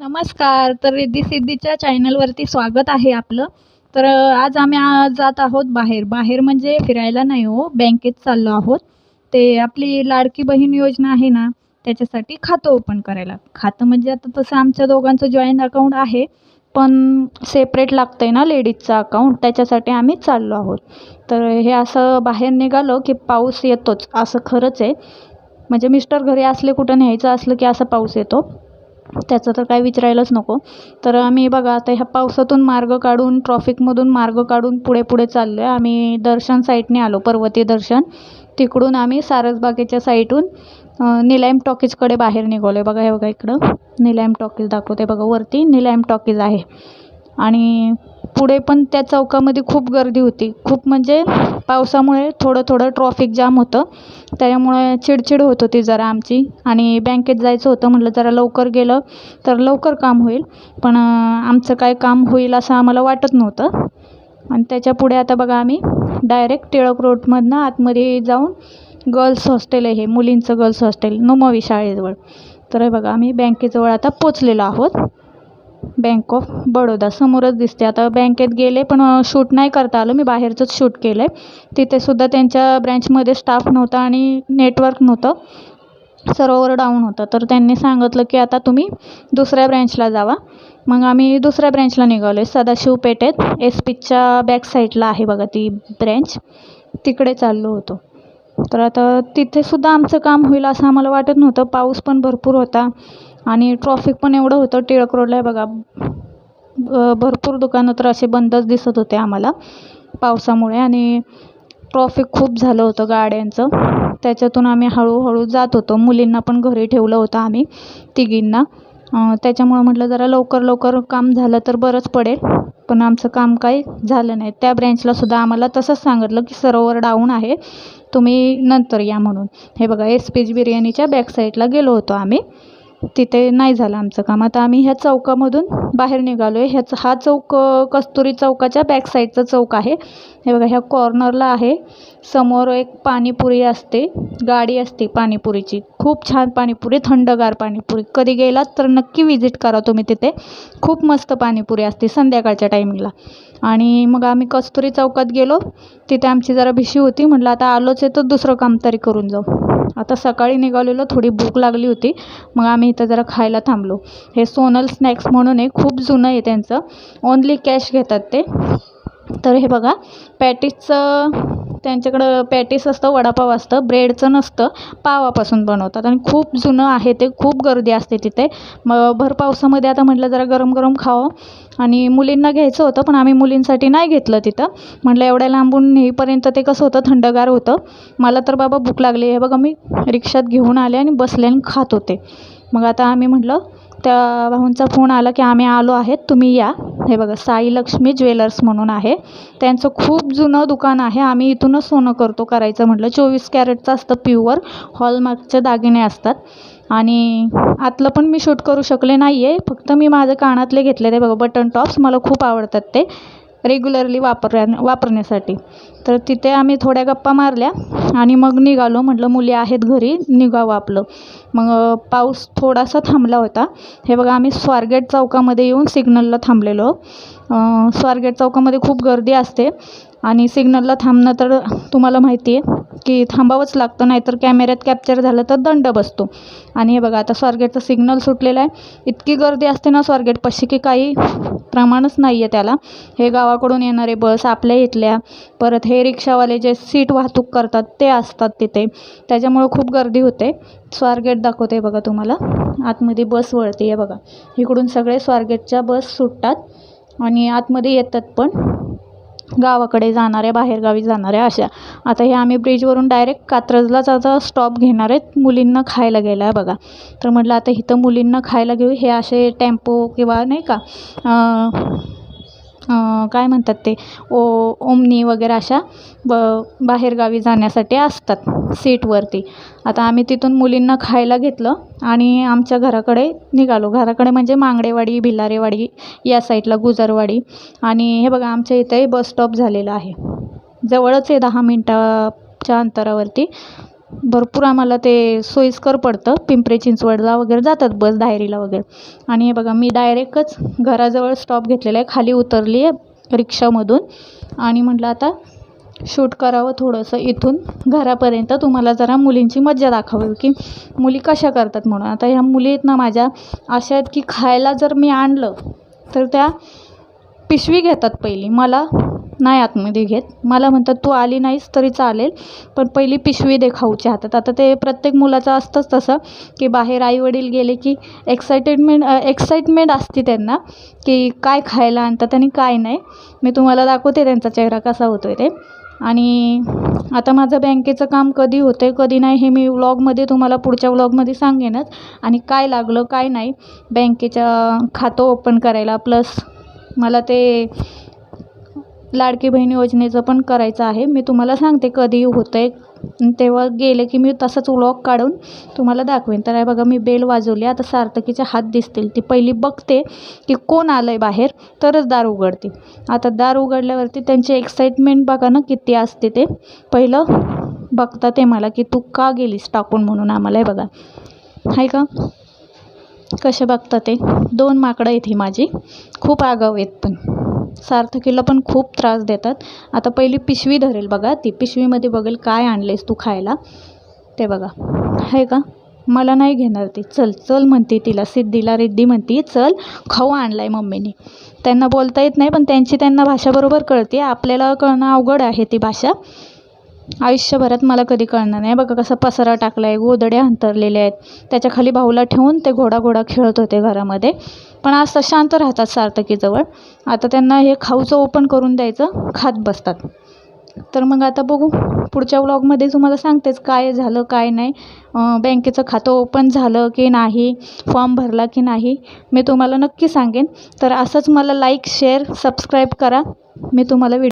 नमस्कार. तर रिद्धी सिद्धीच्या चॅनलवरती स्वागत आहे आपलं. तर आज आम्ही जात आहोत बाहेर. बाहेर म्हणजे फिरायला नाही हो बँकेत चाललो आहोत. ते आपली लाडकी बहीण योजना आहे ना त्याच्यासाठी खातं ओपन करायला. खातं म्हणजे आता तसं आमच्या दोघांचं जॉईंट अकाउंट आहे पण सेपरेट लागतं आहे ना लेडीजचं अकाउंट त्याच्यासाठी आम्ही चाललो आहोत. तर हे असं बाहेर निघालो की पाऊस येतोच असं खरंच आहे. म्हणजे मिस्टर घरी असले कुठं न्यायचं असलं की असा पाऊस येतो. त्याचं तर काय विचारायलाच नको. तर आम्ही बघा आता ह्या पावसातून मार्ग काढून ट्रॉफिकमधून मार्ग काढून पुढे पुढे चाललो आहे आम्ही दर्शन साईटने आलो पर्वती दर्शन. तिकडून आम्ही सारसबागेच्या साईटहून निलायम टॉकीजकडे बाहेर निघालो आहे बघा हे बघा इकडं. निलायम टॉकीज दाखवते बघा वरती निलायम टॉकीज आहे. आणि पुढे पण त्या चौकामध्ये खूप गर्दी होती. खूप म्हणजे पावसामुळे थोडं थोडं ट्रॉफिक जाम होतं. त्याच्यामुळे चिडचिड होत होती जरा आमची. आणि बँकेत जायचं होतं म्हटलं जरा लवकर गेलं तर लवकर काम होईल. पण आमचं काय काम होईल असं आम्हाला वाटत नव्हतं. आणि त्याच्या पुढे आता बघा आम्ही डायरेक्ट टिळक रोडमधनं आतमध्ये जाऊन गर्ल्स हॉस्टेल आहे हे मुलींचं गर्ल्स हॉस्टेल नुमवी शाळेजवळ. तर हे बघा आम्ही बँकेजवळ आता पोचलेलो आहोत. बँक ऑफ बडोदा समोरच दिसते आता बँकेत गेले पण शूट नाही करता आलं. मी बाहेरचंच शूट केलं आहे तिथेसुद्धा त्यांच्या ब्रँचमध्ये स्टाफ नव्हता आणि नेटवर्क नव्हतं. सर्व्हर डाऊन होतं. तर त्यांनी सांगितलं की आता तुम्ही दुसऱ्या ब्रँचला जावा. मग आम्ही दुसऱ्या ब्रँचला निघालो आहे सदाशिव पेठेत एस पीच्या बॅक साईडला आहे बघा ती ब्रँच तिकडे चाललो होतो. तर आता तिथेसुद्धा आमचं काम होईल असं आम्हाला वाटत नव्हतं. पाऊस पण भरपूर होता. आणि ट्रॉफिक पण एवढं होतं टिळक रोडला आहे बघा. भरपूर दुकानं तर असे बंदच दिसत होते आम्हाला पावसामुळे. आणि ट्रॉफिक खूप झालं होतं गाड्यांचं. त्याच्यातून आम्ही हळूहळू जात होतो. मुलींना पण घरी ठेवलं होतं आम्ही तिघींना. त्याच्यामुळं म्हटलं जरा लवकर लवकर काम झालं तर बरंच पडेल. पण आमचं काम काही झालं नाही. त्या ब्रँचला सुद्धा आम्हाला तसंच सांगितलं की सरोवर डाऊन आहे. तुम्ही नंतर या म्हणून. हे बघा एस पी जी बिर्याणीच्या बॅक साईडला गेलो होतो आम्ही. तिथे नाही झालं आमचं काम. आता आम्ही ह्या चौकामधून बाहेर निघालो आहे ह्याच हा चौक कस्तुरी चौकाच्या बॅक साईडचा चौक आहे. हे बघा ह्या कॉर्नरला आहे. समोर एक पाणीपुरी असते. गाडी असते पाणीपुरीची. खूप छान पाणीपुरी थंडगार पाणीपुरी. कधी गेलात तर नक्की विजिट करा तुम्ही तिथे. खूप मस्त पाणीपुरी असते संध्याकाळच्या टायमिंगला आणि मग आम्ही कस्तुरी चौकात गेलो. तिथे आमची जरा भिशी होती. म्हटलं आता आलोच आहे तर दुसरं काम तरी करून जाऊ. आता सकाळी निघालेलो थोडी भूक लागली होती. मग आम्ही इथं जरा खायला थांबलो. हे सोनल स्नॅक्स म्हणून आहे खूप जुनं आहे त्यांचं. ओन्ली कॅश घेतात ते. तर हे बघा पॅटीसचं त्यांच्याकडं पॅटीस असतं वडापाव असतं ब्रेडचं नसतं पावापासून बनवतात. आणि खूप जुनं आहे ते खूप गर्दी असते तिथे. मग भर पावसामध्ये आता म्हटलं जरा गरम गरम खावं. आणि मुलींना घ्यायचं होतं पण आम्ही मुलींसाठी नाही घेतलं तिथं. म्हटलं एवढ्या लांबून नेईपर्यंत ते कसं होतं थंडगार होतं. मला तर बाबा भूक लागली. हे बघा मी रिक्षात घेऊन आले आणि बसले आणि खात होते. मग आता आम्ही म्हटलं त्या भाऊंचा फोन आला की आम्ही आलो आहेत तुम्ही या. हे बघा साई लक्ष्मी ज्वेलर्स म्हणून आहे. त्यांचं खूप जुनं दुकान आहे. आम्ही इथूनच सोनं करतो करायचं म्हटलं. चोवीस कॅरेटचं असतं प्युअर हॉलमार्कचे दागिने असतात. आणि आतलं पण मी शूट करू शकले नाही आहे फक्त मी माझं कानातले घेतले ते बघा बटन टॉप्स. मला खूप आवडतात ते. रेग्युलरली वापरण्या वापरण्यासाठी. तर तिथे आम्ही थोड्या गप्पा मारल्या आणि मग निघालो. म्हटलं मुली आहेत घरी निघावं आपलं. मग पाऊस थोडासा थांबला होता. हे बघा आम्ही स्वारगेट चौकामध्ये येऊन सिग्नलला थांबलेलो. स्वारगेट चौकामध्ये खूप गर्दी असते. आणि सिग्नलला थांबणं तर तुम्हाला माहिती आहे की थांबावंच लागतं नाहीतर कॅमेऱ्यात कॅप्चर झालं तर दंड बसतो. आणि हे बघा आता स्वारगेटचं सिग्नल सुटलेलं आहे. इतकी गर्दी असते ना स्वारगेटपाशी की काही प्रमाणच नाही आहे त्याला. हे गावाकडून येणारे बस आपल्या इथल्या परत हे रिक्षावाले जे सीट वाहतूक करतात ते असतात तिथे. त्याच्यामुळं खूप गर्दी होते. स्वारगेट दाखवते बघा तुम्हाला. आतमध्ये बस वळते आहे बघा. इकडून सगळे स्वारगेटच्या बस सुटतात आणि आतमध्ये येतात पण. गावाकडे जाणाऱ्या बाहेरगावी जाणाऱ्या अशा. आता हे आम्ही ब्रिजवरून डायरेक्ट कात्रजलाच आता स्टॉप घेणार आहेत. मुलींना खायला गेला आहे बघा. तर म्हटलं आता इथं मुलींना खायला घेऊ. हे असे टेम्पो किंवा नाही का काय म्हणतात ते? ओ ओमनी वगैरे अशा ब बाहेरगावी जाण्यासाठी असतात सीटवरती. आता आम्ही तिथून मुलींना खायला घेतलं आणि आमच्या घराकडे निघालो. घराकडे म्हणजे मांगडेवाडी भिलारेवाडी या साईडला गुजरवाडी आणि हे बघा आमच्या इथे बस स्टॉप झालेला आहे. जवळच आहे दहा मिनटाच्या अंतरावरती. भरपूर आम्हाला ते सोयीस्कर पडतं. पिंपरी चिंचवडला वगैरे जातात बस डायरीला वगैरे. आणि हे बघा मी डायरेक्टच घराजवळ स्टॉप घेतलेला आहे. खाली उतरली आहे रिक्षामधून. आणि म्हटलं आता शूट करावं थोडंसं इथून घरापर्यंत. तुम्हाला जरा मुलींची मज्जा दाखवावी की मुली कशा करतात म्हणून. आता ह्या मुली आहेत ना माझ्या अशा आहेत की खायला जर मी आणलं तर त्या पिशवी घेतात पहिली. मला नाही आतमध्ये घेत. मला म्हणतात तू आली नाहीस तरी चालेल पण पहिली पिशवी दे खाऊच्या हातात. आता ते प्रत्येक मुलाचं असतंच तसं की बाहेर आईवडील गेले की एक्साइटेडमेंट एक्साइटमेंट असते त्यांना की काय खायला आणतात आणि काय नाही. मी तुम्हाला दाखवते त्यांचा चेहरा कसा होतो आहे ते. आणि आता माझं बँकेचं काम कधी होतं आहे कधी नाही हे मी व्लॉगमध्ये तुम्हाला पुढच्या व्लॉगमध्ये सांगेनच. आणि काय लागलं काय नाही बँकेच्या खातं ओपन करायला प्लस मला ते लाडकी बहीण योजनेचं पण करायचं आहे. मी तुम्हाला सांगते कधी होतं आहे तेव्हा गेले की मी तसाच व्लॉग काढून तुम्हाला दाखवेन. तर हे बघा मी बेल वाजवली. आता सार्थकीचे हात दिसतील. ती पहिली बघते की कोण आलं आहे बाहेर तरच दार उघडते. आता दार उघडल्यावरती त्यांची एक्साइटमेंट बघा ना किती असते ते. पहिलं बघता ते मला की तू का गेलीस टाकून म्हणून आम्हाला. हे बघा. आहे का? कसे बघता ते? दोन माकडं आहेत ही माझी. खूप आगाऊ आहेत पण. सार्थकीला पण खूप त्रास देतात. आता पहिली पिशवी धरेल बघा. ती पिशवीमध्ये बघेल काय आणलेस तू खायला. ते बघा. आहे का? मला नाही घेणार ती. चल चल म्हणते तिला. सिद्धीला रिद्धी म्हणते चल खाऊ आणला आहे मम्मीने. त्यांना बोलता येत नाही पण त्यांची त्यांना भाषा बरोबर कळते. आपल्याला कळणं अवघड आहे ती भाषा. आयुष्यभरात मला कधी कळणार नाही. बघा कसा पसारा टाकला आहे गोदड्या अंतरलेल्या आहेत. त्याच्याखाली भाऊला ठेवून ते घोडा घोडा खेळत होते घरामध्ये. पण आज तर शांत राहतात सार्थकीजवळ. आता त्यांना हे खाऊचं ओपन करून द्यायचं खात बसतात. तर मग आता बघू पुढच्या व्लॉगमध्ये तुम्हाला सांगतेच काय झालं काय नाही. बँकेचं खातं ओपन झालं की नाही फॉर्म भरला की नाही मी तुम्हाला नक्की सांगेन. तर असंच मला लाईक शेअर सबस्क्राईब करा. मी तुम्हाला व्हिडिओ